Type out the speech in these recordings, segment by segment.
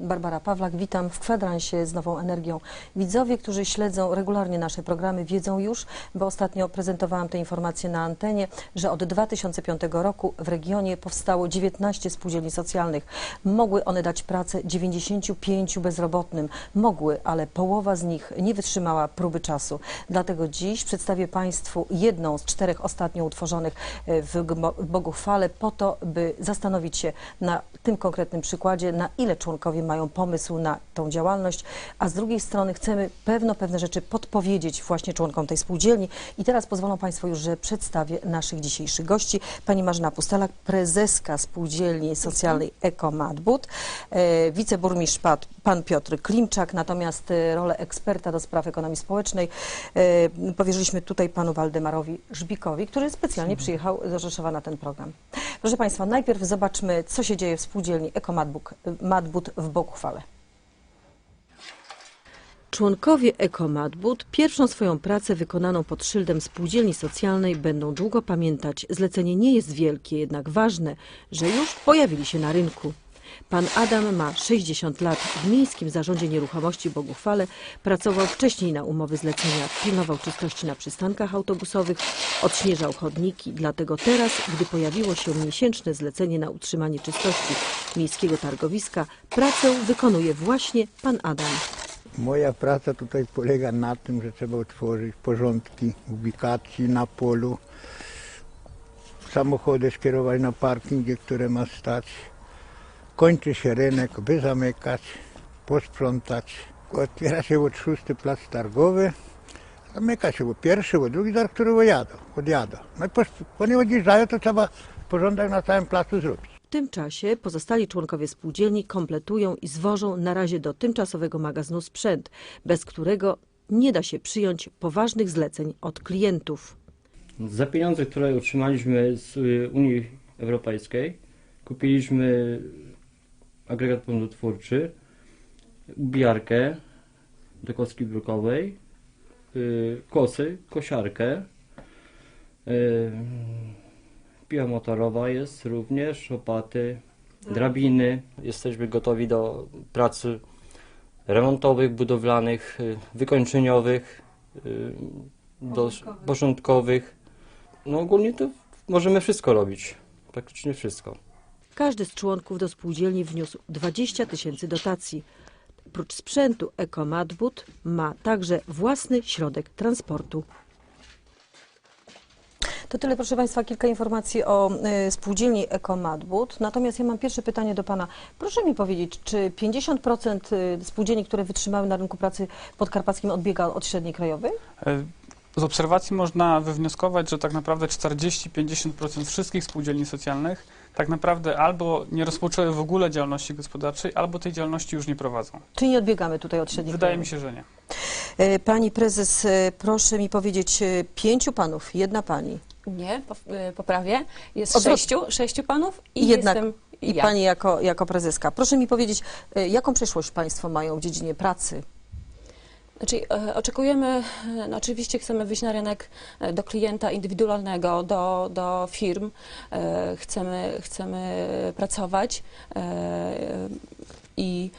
Barbara Pawlak, witam w kwadransie z Nową Energią. Widzowie, którzy śledzą regularnie nasze programy wiedzą już, bo ostatnio prezentowałam te informacje na antenie, że od 2005 roku w regionie powstało 19 spółdzielni socjalnych. Mogły one dać pracę 95 bezrobotnym. Mogły, ale połowa z nich nie wytrzymała próby czasu. Dlatego dziś przedstawię Państwu jedną z czterech ostatnio utworzonych e, w Gmo- Boguchwale po to, by zastanowić się na tym konkretnym przykładzie, na ile członkowie mają pomysł na tą działalność, a z drugiej strony chcemy pewno pewne rzeczy podpowiedzieć właśnie członkom tej spółdzielni. I teraz pozwolą Państwo już, że przedstawię naszych dzisiejszych gości. Pani Marzena Pustelak, prezeska spółdzielni socjalnej Eko Madbut, e, wiceburmistrz pan Piotr Klimczak, natomiast e, rolę eksperta do spraw ekonomii społecznej e, powierzyliśmy tutaj panu Waldemarowi Żbikowi, który specjalnie przyjechał do Rzeszowa na ten program. Proszę Państwa, najpierw zobaczmy, co się dzieje w spółdzielni Eko Madbuk- Madbut w Boguchwale. Członkowie Ekomadbud pierwszą swoją pracę wykonaną pod szyldem spółdzielni socjalnej będą długo pamiętać. Zlecenie nie jest wielkie, jednak ważne, że już pojawili się na rynku. Pan Adam ma 60 lat. W Miejskim Zarządzie Nieruchomości Boguchwale pracował wcześniej na umowy zlecenia. Pilnował czystości na przystankach autobusowych, odśnieżał chodniki. Dlatego teraz, gdy pojawiło się miesięczne zlecenie na utrzymanie czystości miejskiego targowiska, pracę wykonuje właśnie pan Adam. Moja praca tutaj polega na tym, że trzeba utworzyć porządki ubikacji na polu, samochody skierować na parkingi, które ma stać. Kończy się rynek, by zamykać, posprzątać. Otwiera się od szósty plac targowy, zamyka się od pierwszy, od drugi, zaraz który odjadą. odjadą. No i pos- oni odjeżdżają, to trzeba porządek na całym placu zrobić. W tym czasie pozostali członkowie spółdzielni kompletują i zwożą na razie do tymczasowego magazynu sprzęt, bez którego nie da się przyjąć poważnych zleceń od klientów. Za pieniądze, które otrzymaliśmy z y, Unii Europejskiej, kupiliśmy agregat prądotwórczy, ubijarkę do kostki brukowej, y, kosy, kosiarkę, y, piła motorowa jest również, łopaty, drabiny. Jesteśmy gotowi do pracy remontowych, budowlanych, y, wykończeniowych, do porządkowych. No ogólnie to możemy wszystko robić. Praktycznie wszystko. Każdy z członków do spółdzielni wniósł 20 tysięcy dotacji. Prócz sprzętu Ekomadbud ma także własny środek transportu. To tyle, proszę Państwa, kilka informacji o y, spółdzielni Ekomadbud. Natomiast ja mam pierwsze pytanie do Pana. Proszę mi powiedzieć, czy 50% y, spółdzielni, które wytrzymały na rynku pracy podkarpackim odbiega od średniej krajowej? E, Z obserwacji można wywnioskować, że tak naprawdę 40-50% wszystkich spółdzielni socjalnych tak naprawdę albo nie rozpoczęły w ogóle działalności gospodarczej, albo tej działalności już nie prowadzą. Czy nie odbiegamy tutaj od średniej Wydaje mi się, że nie. E, Pani prezes, e, proszę mi powiedzieć, e, pięciu panów, jedna pani Nie, po, poprawię. Jest sześciu, sześciu panów i jednak- jestem i ja. pani jako, jako prezeska. Proszę mi powiedzieć, jaką przyszłość państwo mają w dziedzinie pracy? Znaczy, e, oczekujemy, e, no oczywiście chcemy wyjść na rynek e, do klienta indywidualnego, do, do firm. E, Chcemy, chcemy pracować e, i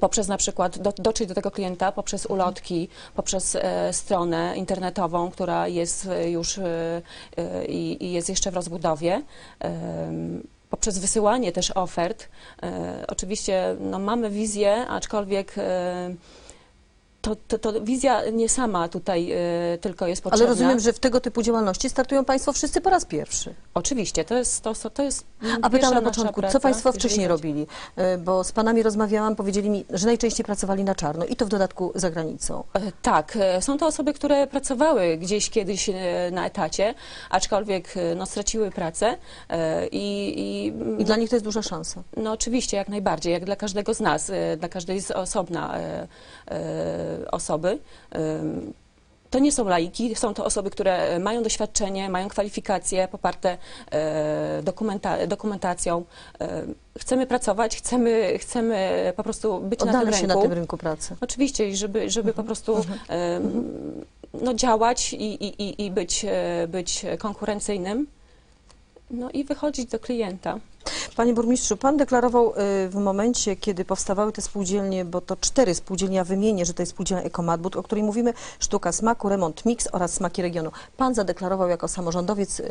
poprzez na przykład do, dotrzeć do tego klienta poprzez ulotki, poprzez e, stronę internetową, która jest e, już e, e, i, i jest jeszcze w rozbudowie. Em, Poprzez wysyłanie też ofert. E, oczywiście no, mamy wizję, aczkolwiek e, to, to, to wizja nie sama tutaj e, tylko jest potrzebna. Ale rozumiem, że w tego typu działalności startują państwo wszyscy po raz pierwszy. Oczywiście, to jest, to, to jest A pytam na początku, praca, co państwo wcześniej robili? E, Bo z panami rozmawiałam, powiedzieli mi, że najczęściej pracowali na czarno i to w dodatku za granicą. E, Tak, e, są to osoby, które pracowały gdzieś kiedyś e, na etacie, aczkolwiek e, no, straciły pracę e, i, i, I dla nich to jest duża szansa. No oczywiście, jak najbardziej, jak dla każdego z nas, e, dla każdej z osobna e, e, osoby. Em, To nie są laiki, są to osoby, które mają doświadczenie, mają kwalifikacje poparte e, dokumenta, dokumentacją. Chcemy pracować, chcemy, chcemy po prostu być na tym Oddamy się rynku. na tym rynku pracy. Oczywiście, i żeby, żeby po prostu em, no, działać i, i, i- być, być konkurencyjnym. No i wychodzić do klienta. Panie burmistrzu, pan deklarował y, w momencie, kiedy powstawały te spółdzielnie, bo to cztery spółdzielnie, ja wymienię, że to jest spółdzielnia Ekomatbud, o której mówimy, Sztuka Smaku, Remont Mix oraz Smaki Regionu. Pan zadeklarował jako samorządowiec y,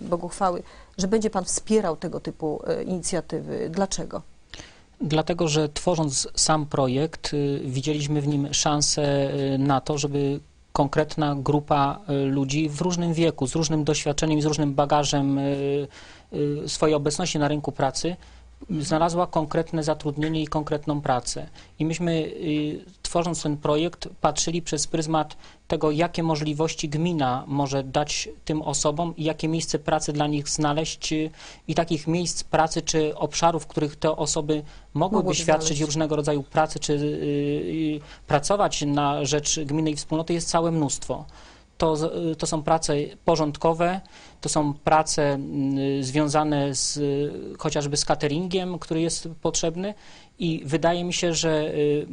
Boguchwały, że będzie pan wspierał tego typu y, inicjatywy. Dlaczego? Dlatego, że tworząc sam projekt, widzieliśmy w nim szansę na to, żeby konkretna grupa y, ludzi w różnym wieku, z różnym doświadczeniem, z różnym bagażem y, y, swojej obecności na rynku pracy znalazła konkretne zatrudnienie i konkretną pracę. I myśmy, y, tworząc ten projekt, patrzyli przez pryzmat tego, jakie możliwości gmina może dać tym osobom i jakie miejsce pracy dla nich znaleźć y, i takich miejsc pracy czy obszarów, w których te osoby mogłyby Mogłyby świadczyć znaleźć. różnego rodzaju pracy czy y, pracować na rzecz gminy i wspólnoty jest całe mnóstwo. To, to są prace porządkowe, to są prace y, związane z, chociażby z cateringiem, który jest potrzebny i wydaje mi się, że y,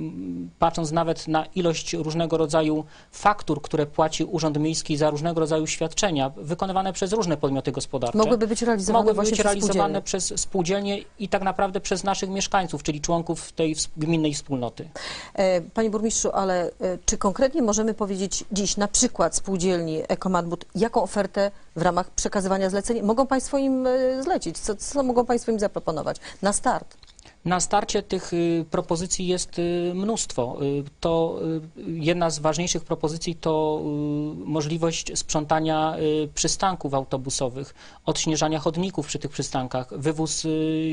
patrząc nawet na ilość różnego rodzaju faktur, które płaci Urząd Miejski za różnego rodzaju świadczenia wykonywane przez różne podmioty gospodarcze, Mogłyby być realizowane mogłyby być przez realizowane spółdzielnie. przez spółdzielnie i tak naprawdę przez naszych mieszkańców, czyli członków tej gminnej wspólnoty. E, Panie burmistrzu, ale e, czy konkretnie możemy powiedzieć dziś na przykład spółdzielni Ekomatbud, jaką ofertę w ramach przekazywania zleceń mogą Państwo im e, zlecić? Co, co mogą Państwo im zaproponować na start? Na starcie tych y, propozycji jest y, mnóstwo. Y, To jedna z ważniejszych propozycji to możliwość sprzątania przystanków autobusowych, odśnieżania chodników przy tych przystankach, wywóz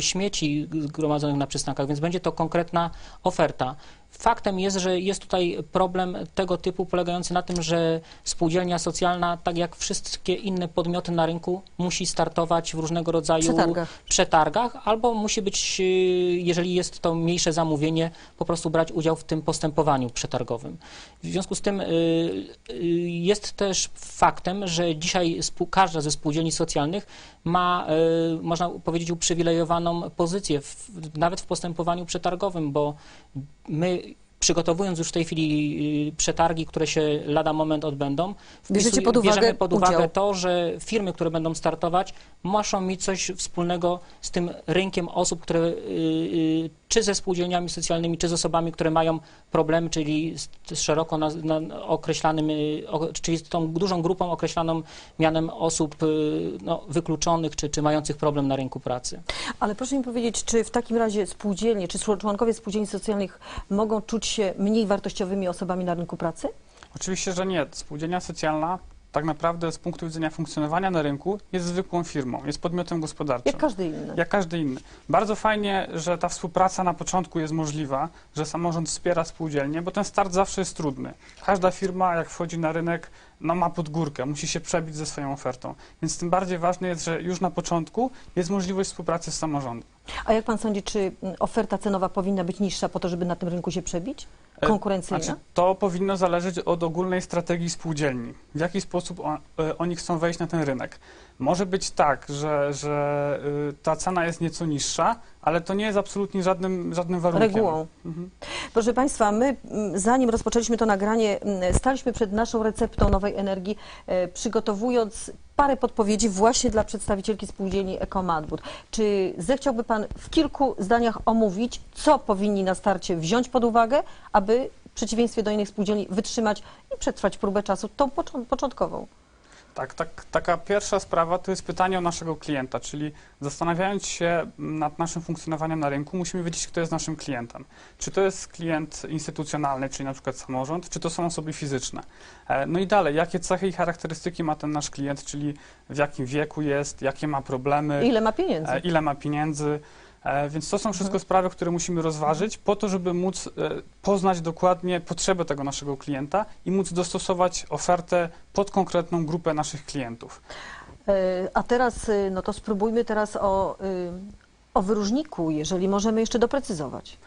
śmieci zgromadzonych na przystankach, więc będzie to konkretna oferta. Faktem jest, że jest tutaj problem tego typu polegający na tym, że spółdzielnia socjalna, tak jak wszystkie inne podmioty na rynku, musi startować w różnego rodzaju Przetargach. przetargach, albo musi być, y, jeżeli jest to mniejsze zamówienie, po prostu brać udział w tym postępowaniu przetargowym. W związku z tym y, y, jest też faktem, że dzisiaj każda ze spółdzielni socjalnych ma, można powiedzieć, uprzywilejowaną pozycję, w, nawet w postępowaniu przetargowym, bo my przygotowując już w tej chwili y, przetargi, które się lada moment odbędą, wpisuj- pod uwagę bierzemy pod uwagę udział. to, że firmy, które będą startować, muszą mieć coś wspólnego z tym rynkiem osób, które y, y, czy ze spółdzielniami socjalnymi, czy z osobami, które mają problemy, czyli z, z szeroko na, na określanym, o, czyli z tą dużą grupą określaną mianem osób no, wykluczonych, czy, czy mających problem na rynku pracy. Ale proszę mi powiedzieć, czy w takim razie spółdzielnie, czy członkowie spółdzielni socjalnych mogą czuć się mniej wartościowymi osobami na rynku pracy? Oczywiście, że nie. Spółdzielnia socjalna tak naprawdę z punktu widzenia funkcjonowania na rynku jest zwykłą firmą, jest podmiotem gospodarczym. Jak każdy inny. Jak każdy inny. Bardzo fajnie, że ta współpraca na początku jest możliwa, że samorząd wspiera spółdzielnie, bo ten start zawsze jest trudny. Każda firma, jak wchodzi na rynek, no ma pod górkę, musi się przebić ze swoją ofertą. Więc tym bardziej ważne jest, że już na początku jest możliwość współpracy z samorządem. A jak pan sądzi, czy oferta cenowa powinna być niższa po to, żeby na tym rynku się przebić? E, Konkurencyjna? Znaczy, to powinno zależeć od ogólnej strategii spółdzielni. W jaki sposób e, oni chcą wejść na ten rynek. Może być tak, że, że y, ta cena jest nieco niższa, ale to nie jest absolutnie żadnym, żadnym warunkiem. Regułą. Mhm. Proszę Państwa, my mm, zanim rozpoczęliśmy to nagranie, mm, staliśmy przed naszą receptą nowej energii, e, przygotowując parę podpowiedzi właśnie dla przedstawicielki spółdzielni Ekomatbud. Czy zechciałby Pan w kilku zdaniach omówić, co powinni na starcie wziąć pod uwagę, aby w przeciwieństwie do innych spółdzielni wytrzymać i przetrwać próbę czasu, tą począ- początkową? Tak, tak, taka pierwsza sprawa to jest pytanie o naszego klienta, czyli zastanawiając się nad naszym funkcjonowaniem na rynku, musimy wiedzieć, kto jest naszym klientem. Czy to jest klient instytucjonalny, czyli na przykład samorząd, czy to są osoby fizyczne. E, No i dalej, jakie cechy i charakterystyki ma ten nasz klient, czyli w jakim wieku jest, jakie ma problemy, Ile ma pieniędzy? e, ile ma pieniędzy. E, Więc to są wszystko sprawy, które musimy rozważyć po to, żeby móc e, poznać dokładnie potrzeby tego naszego klienta i móc dostosować ofertę pod konkretną grupę naszych klientów. E, A teraz, no to spróbujmy teraz o, o wyróżniku, jeżeli możemy jeszcze doprecyzować.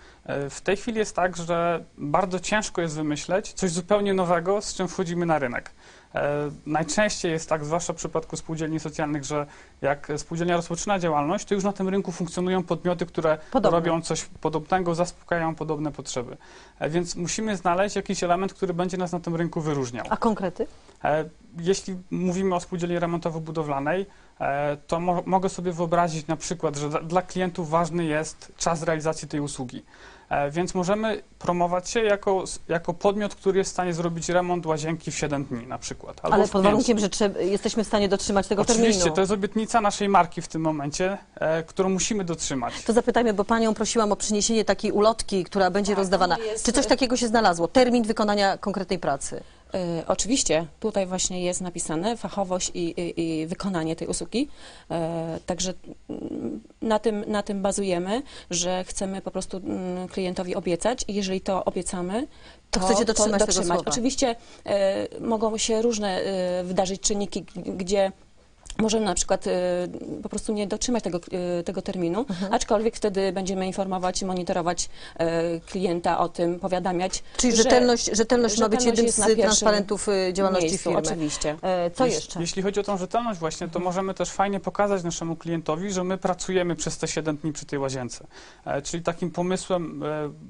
W tej chwili jest tak, że bardzo ciężko jest wymyśleć coś zupełnie nowego, z czym wchodzimy na rynek. E, Najczęściej jest tak, zwłaszcza w przypadku spółdzielni socjalnych, że jak spółdzielnia rozpoczyna działalność, to już na tym rynku funkcjonują podmioty, które Podobne. robią coś podobnego, zaspokajają podobne potrzeby. E, Więc musimy znaleźć jakiś element, który będzie nas na tym rynku wyróżniał. A konkrety? E, Jeśli mówimy o spółdzielni remontowo-budowlanej, to mo mogę sobie wyobrazić na przykład, że dla klientów ważny jest czas realizacji tej usługi. E, Więc możemy promować się jako, jako podmiot, który jest w stanie zrobić remont łazienki w 7 dni na przykład. albo Ale pod warunkiem, że jesteśmy w stanie dotrzymać tego Oczywiście, terminu. to jest obietnica naszej marki w tym momencie, e, którą musimy dotrzymać. To zapytajmy, bo panią prosiłam o przyniesienie takiej ulotki, która będzie Tak, rozdawana. jest- Czy coś takiego się znalazło? Termin wykonania konkretnej pracy. E, Oczywiście, tutaj właśnie jest napisane fachowość i, i, i wykonanie tej usługi. E, Także mm, na tym, na tym bazujemy, że chcemy po prostu mm, klientowi obiecać i jeżeli to obiecamy, To chcecie dotrzymać tego słowa. Oczywiście e, mogą się różne wydarzyć czynniki, gdzie możemy na przykład e, po prostu nie dotrzymać tego, e, tego terminu, Mhm. aczkolwiek wtedy będziemy informować, monitorować e, klienta o tym, powiadamiać. Czyli że- rzetelność, rzetelność ma być jednym z transparentów y, działalności miejscu, firmy. Oczywiście. E, Co Jeśli- jeszcze? Jeśli chodzi o tą rzetelność właśnie, to możemy też fajnie pokazać naszemu klientowi, że my pracujemy przez te 7 dni przy tej łazience. E, Czyli takim pomysłem e,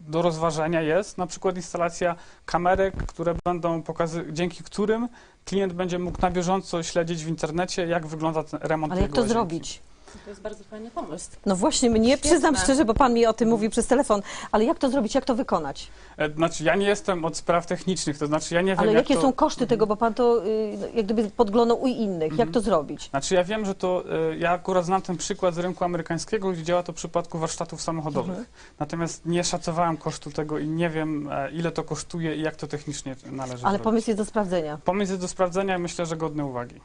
do rozważenia jest na przykład instalacja kamerek, które będą pokazy- dzięki którym klient będzie mógł na bieżąco śledzić w internecie, jak wygląda ten remont Ale jak to łazienki. zrobić? To jest bardzo fajny pomysł. No właśnie, mnie przyznam Świetne. szczerze, bo pan mi o tym mówi przez telefon, ale jak to zrobić, jak to wykonać? E, Znaczy, ja nie jestem od spraw technicznych, to znaczy ja nie wiem, Ale jak jakie to... są koszty tego, bo pan to y, no, jak gdyby podglądał u innych. Jak Mhm. to zrobić? Znaczy ja wiem, że to, e, ja akurat znam ten przykład z rynku amerykańskiego, gdzie działa to w przypadku warsztatów samochodowych. Mhm. Natomiast nie szacowałem kosztu tego i nie wiem, e, ile to kosztuje i jak to technicznie należy Ale zrobić. pomysł jest do sprawdzenia. Pomysł jest do sprawdzenia i myślę, że godny uwagi.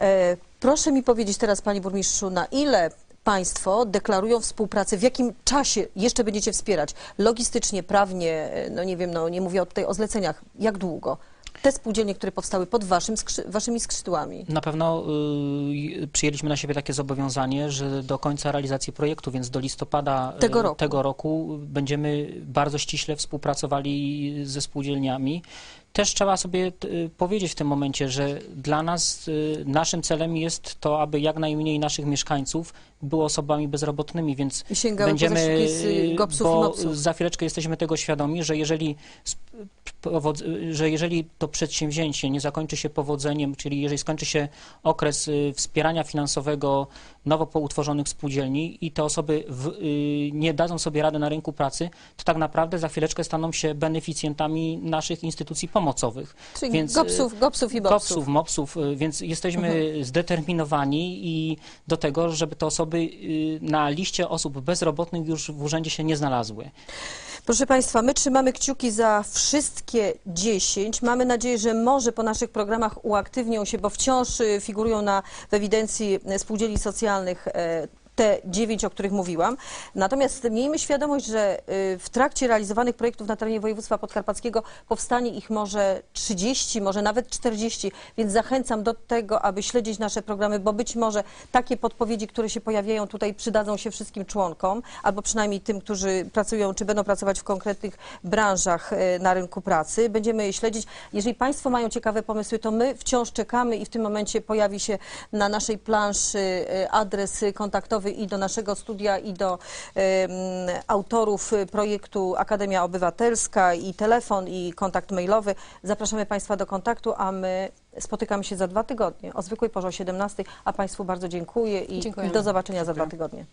E, proszę mi powiedzieć teraz, panie burmistrzu, na ile państwo deklarują współpracę, w jakim czasie jeszcze będziecie wspierać? Logistycznie, prawnie, e, no nie wiem, no nie mówię tutaj o zleceniach. Jak długo? Te spółdzielnie, które powstały pod waszym skrzy- waszymi skrzydłami. Na pewno y, przyjęliśmy na siebie takie zobowiązanie, że do końca realizacji projektu, więc do listopada y, Tego roku. tego roku będziemy bardzo ściśle współpracowali ze spółdzielniami. Też trzeba sobie y, powiedzieć w tym momencie, że dla nas y, naszym celem jest to, aby jak najmniej naszych mieszkańców było osobami bezrobotnymi, więc będziemy, GOPS-ów bo MOPS-ów. za chwileczkę jesteśmy tego świadomi, że jeżeli, że jeżeli to przedsięwzięcie nie zakończy się powodzeniem, czyli jeżeli skończy się okres y, wspierania finansowego nowo poutworzonych spółdzielni i te osoby w, y, nie dadzą sobie rady na rynku pracy, to tak naprawdę za chwileczkę staną się beneficjentami naszych instytucji pomocowych. Czyli Więc, GOPS-ów, GOPS-ów i MOPS-ów. GOPS-ów, MOPS-ów, y, więc jesteśmy Mhm. zdeterminowani i do tego, żeby te osoby y, na liście osób bezrobotnych już w urzędzie się nie znalazły. Proszę Państwa, my trzymamy kciuki za wszystkie 10. Mamy nadzieję, że może po naszych programach uaktywnią się, bo wciąż y, figurują na, w ewidencji e, spółdzielni socjalnych e, te dziewięć, o których mówiłam. Natomiast miejmy świadomość, że y, w trakcie realizowanych projektów na terenie województwa podkarpackiego powstanie ich może 30, może nawet 40, więc zachęcam do tego, aby śledzić nasze programy, bo być może takie podpowiedzi, które się pojawiają tutaj przydadzą się wszystkim członkom, albo przynajmniej tym, którzy pracują, czy będą pracować w konkretnych branżach e, na rynku pracy. Będziemy je śledzić. Jeżeli Państwo mają ciekawe pomysły, to my wciąż czekamy i w tym momencie pojawi się na naszej planszy e, adres kontaktowy i do naszego studia, i do autorów projektu Akademia Obywatelska, i telefon, i kontakt mailowy. Zapraszamy Państwa do kontaktu, a my spotykamy się za dwa tygodnie o zwykłej porze o 17, a Państwu bardzo dziękuję i Dziękujemy. do zobaczenia za dwa Dziękuję. tygodnie.